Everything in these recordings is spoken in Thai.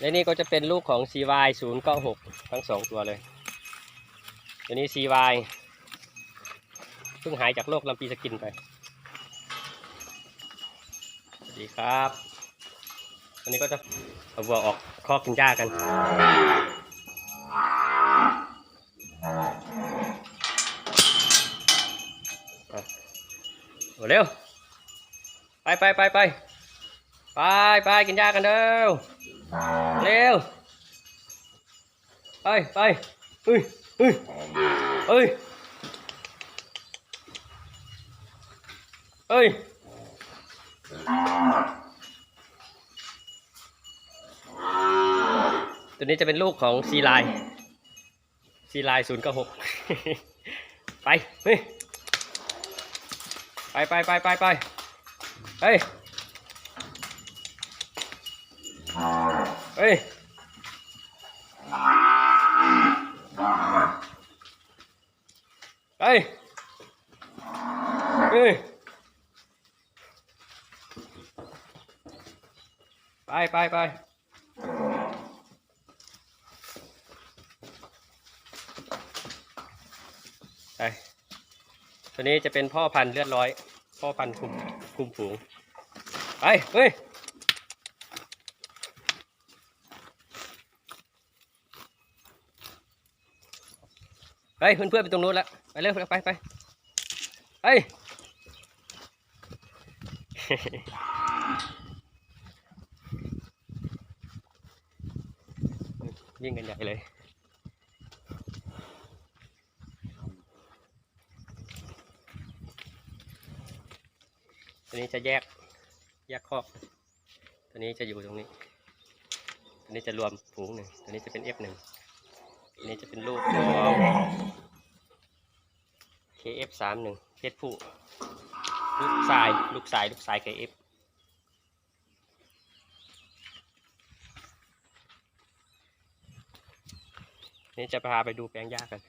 และนี่ก็จะเป็นลูกของ CY 0 9 6 ทั้งสองตัวเลย ตัวนี้ CY เพิ่งหายจากโรคลำปีสกินไป สวัสดีครับวันนี้ก็จะเอาวัวออกคอกกินหญ้ากันเอาเร็ว ไปไปไปไปไปไปกินหญ้ากันเร็ว เร็ว ไปไปเฮ้ยเฮ้ยเฮ้ยเฮ้ยตัวนี้จะเป็นลูกของซีไลซีไลศูนย์เก้าหกไปเฮ้ยไปไปไปไปไปเฮ้ย เฮ้ยเฮ้ยเฮ้ยไปไปไปไปตัวนี้จะเป็นพ่อพันธุ์เลือดร้อย พ่อพันธุ์คุมคุมฝูง ไป เฮ้ย เฮ้ยเพื่อนๆไปตรงนู้นแล้วไปเร็วไปไปไปเฮ้ยวิ่งกันใหญ่เลยตัวนี้จะแยกแยกคอกตัวนี้จะอยู่ตรงนี้ตัวนี้จะรวมฝูงหนึ่งตัวนี้จะเป็นเอฟหนึ่ง นี่จะเป็นลูกของ KF31 เพชรผู้ลูกสายลูกสายลูกสาย KF นี่จะพาไปดูแปลงหญ้ากัน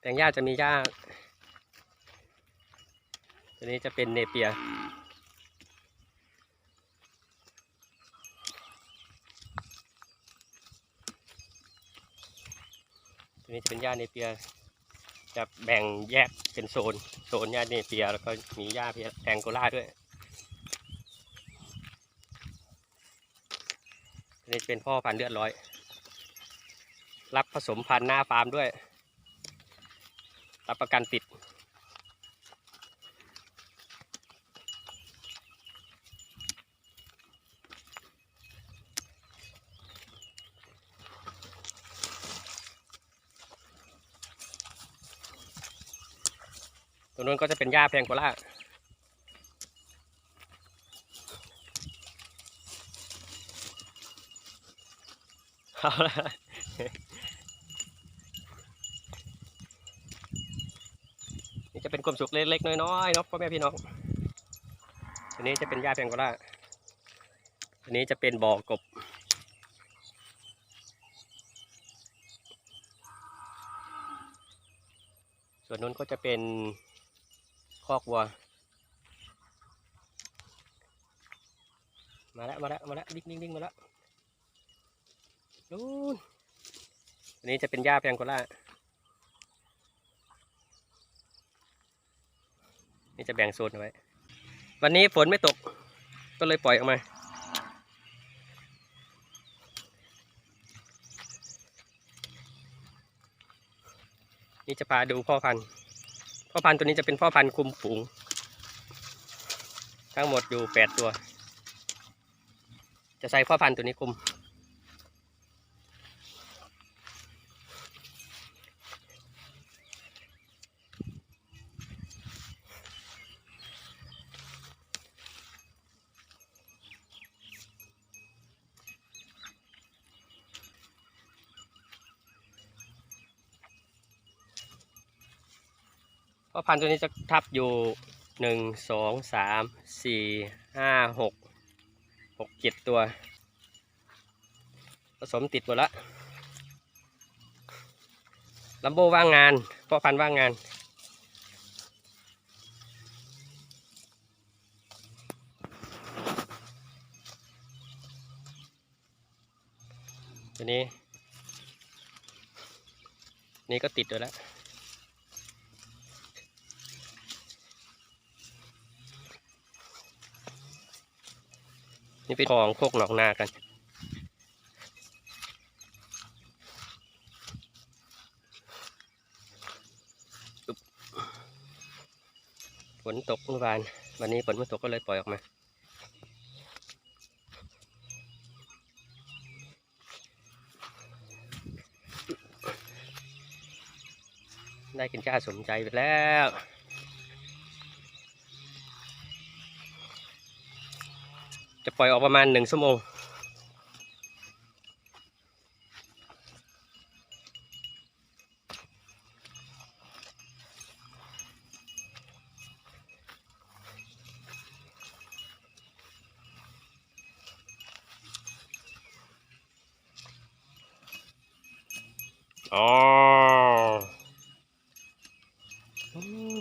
แปลงหญ้าจะมีหญ้า ตัวนี้จะเป็นเนเปียตัวนี้จะเป็นหญ้าเนเปียจะแบ่งแยกเป็นโซน โซนหญ้าเนเปียแล้วก็มีหญ้าเพียแองโกลาด้วยตัวนี้เป็นพ่อพันธุ์เลือดร้อย รับผสมพันธุ์หน้าฟาร์มด้วย รับประกันติด ตรงนู้นก็จะเป็นหญ้าแพงโกล่าเอาละนี่จะเป็นความสุขเล็กๆน้อยๆเนาะพ่อแม่พี่น้องอันนี้จะเป็นหญ้าแพงโกล่าอันนี้จะเป็นบ่อกบส่วนนู้นก็จะเป็น คอกวัวมาแล้วมาแล้วมาแล้วดิ้งดิ้งดิ้งมาแล้วนู้นอันนี้จะเป็นหญ้าแพงโกล่านี่จะแบ่งโซนเอาไว้ วันนี้ฝนไม่ตก ก็เลยปล่อยออกมา นี่จะพาดูพ่อพันธุ์ พ่อพันธุ์ตัวนี้จะเป็นพ่อพันธุ์คุมฝูง ทั้งหมดอยู่แปดตัว จะใส่พ่อพันธุ์ตัวนี้คุม พ่อพันธุ์ตัวนี้จะทับอยู่หนึ่งสองสามสี่ห้าหกหกเจ็ดตัว ผสมติดหมดละลัมโบว่างงานพ่อพันธุ์ว่างงานทีนี้ นี่ก็ติดอยู่แล้ว นี่เป็นของโคกหนองนากัน ฝนตกเมื่อวาน วันนี้ฝนไม่ตกก็เลยปล่อยออกมาได้กินข้าสมใจไปแล้ว จะปล่อยออกประมาณหนึ่งชั่วโมงอ๋ออืม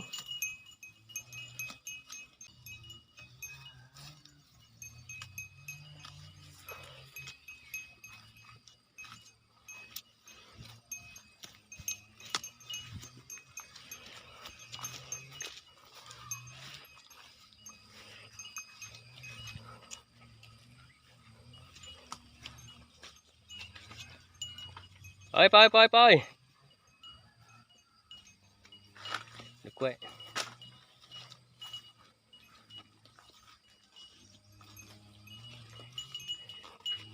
ไปไปไปไปดูกล้วย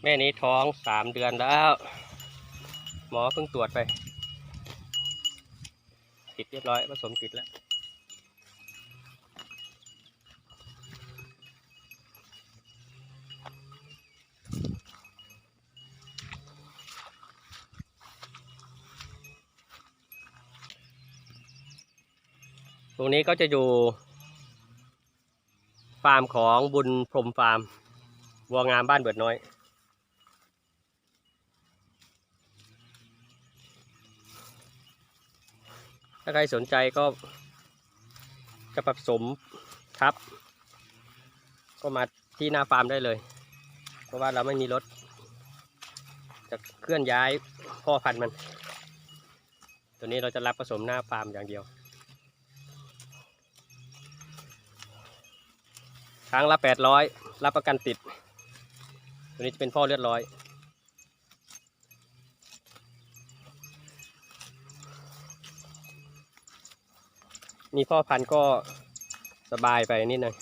แม่นี้ท้องสามเดือนแล้ว หมอเพิ่งตรวจไป ติดเรียบร้อยผสมติดแล้ว รงนี้ก็จะอยู่ ฟาร์มของบุญพรมฟาร์มวัวงามบ้านเบิดน้อย ถ้าใครสนใจก็จะผสมทับ ก็มาที่หน้าฟาร์มได้เลย เพราะว่าเราไม่มีรถ จะเคลื่อนย้ายพ่อพันธุ์มัน ตัวนี้เราจะรับผสมหน้าฟาร์มอย่างเดียว ครั้งละแปดร้อยรับประกันติด ตัวนี้จะเป็นพ่อเลือดร้อย มีพ่อพันธุ์ก็สบายไปนิดนึง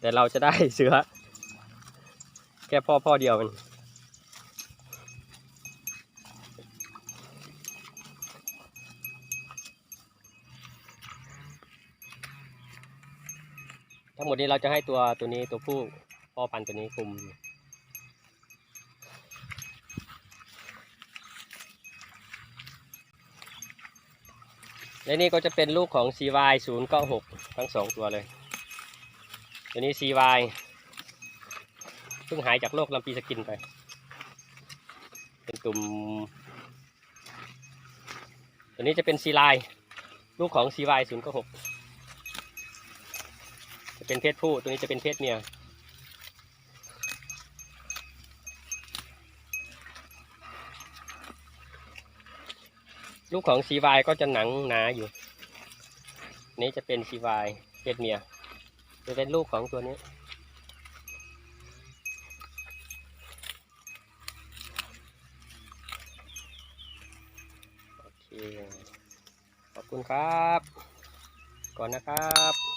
แต่เราจะได้เสือแค่พ่อพ่อเดียวมัน ทั้งหมดนี้เราจะให้ตัวตัวนี้ตัวผู้พ่อพันธุ์ตัวนี้คุมและนี่ก็จะเป็นลูกของ CY 0 9 6 ทั้งสองตัวเลย ตัวนี้ CY เพิ่งหายจากโรคลำปีสกินไป เป็นตุ่ม ตัวนี้จะเป็น C ไลลูกของ CY 0 9 6 จะเป็นเพศผู้ตัวนี้จะเป็นเพศเมียลูกของซีวายก็จะหนังหนาอยู่ นี้จะเป็นซีวายเพศเมียจะเป็นลูกของตัวนี้ โอเค ขอบคุณครับ ก่อนนะครับ